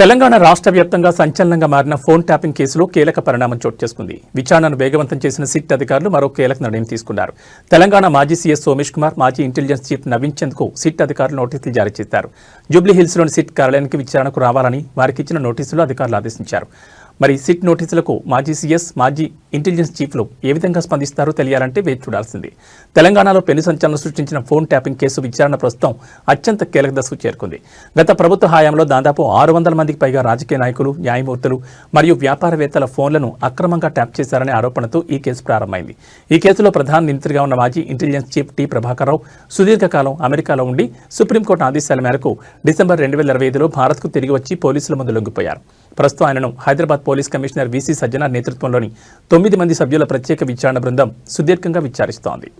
తెలంగాణ రాష్ట్ర వ్యాప్తంగా సంచలనంగా మారిన ఫోన్ ట్యాపింగ్ కేసులో కీలక పరిణామం చోటు చేసుకుంది. విచారణను వేగవంతం చేసిన సిట్ అధికారులు మరో కీలక నిర్ణయం తీసుకున్నారు. తెలంగాణ మాజీ సీఎస్ సోమేష్ కుమార్ మాజీ ఇంటెలిజెన్స్ చీఫ్ నవీన్ చంద్కు సిట్ అధికారులు నోటీసులు జారీ చేశారు. జూబ్లీ హిల్స్లోని సిట్ కార్యాలయానికి విచారణకు రావాలని వారికి ఇచ్చిన నోటీసులు అధికారులు ఆదేశించారు. మరి సిట్ నోటీసులకు మాజీ సీఎస్ మాజీ ఇంటెలిజెన్స్ చీఫ్లు ఏ విధంగా స్పందిస్తారో తెలియాలంటే వేచి చూడాల్సింది. తెలంగాణలో పెను సంచలనం సృష్టించిన ఫోన్ ట్యాపింగ్ కేసు విచారణ ప్రస్తుతం అత్యంత కీలక దశకు చేరుకుంది. గత ప్రభుత్వ హయాంలో దాదాపు ఆరు వందల మందికి పైగా రాజకీయ నాయకులు న్యాయమూర్తులు మరియు వ్యాపారవేత్తల ఫోన్లను అక్రమంగా ట్యాప్ చేశారనే ఆరోపణతో ఈ కేసు ప్రారంభమైంది. ఈ కేసులో ప్రధాన నిందితుడిగా ఉన్న మాజీ ఇంటెలిజెన్స్ చీఫ్ టి ప్రభాకర్రావు సుదీర్ఘకాలం అమెరికాలో ఉండి సుప్రీంకోర్టు ఆదేశాల మేరకు డిసెంబర్ రెండు వేల ఇరవై ఐదులో భారత్కు తిరిగి వచ్చి పోలీసుల ముందు లొంగిపోయారు. ప్రస్తుతం ఆయనను Hyderabad police commissioner VC Sajjanar నేతృత్వంలోని తొమ్మిది మంది సభ్యుల ప్రత్యేక విచారణ బృందం సుదీర్ఘంగా విచారిస్తోంది.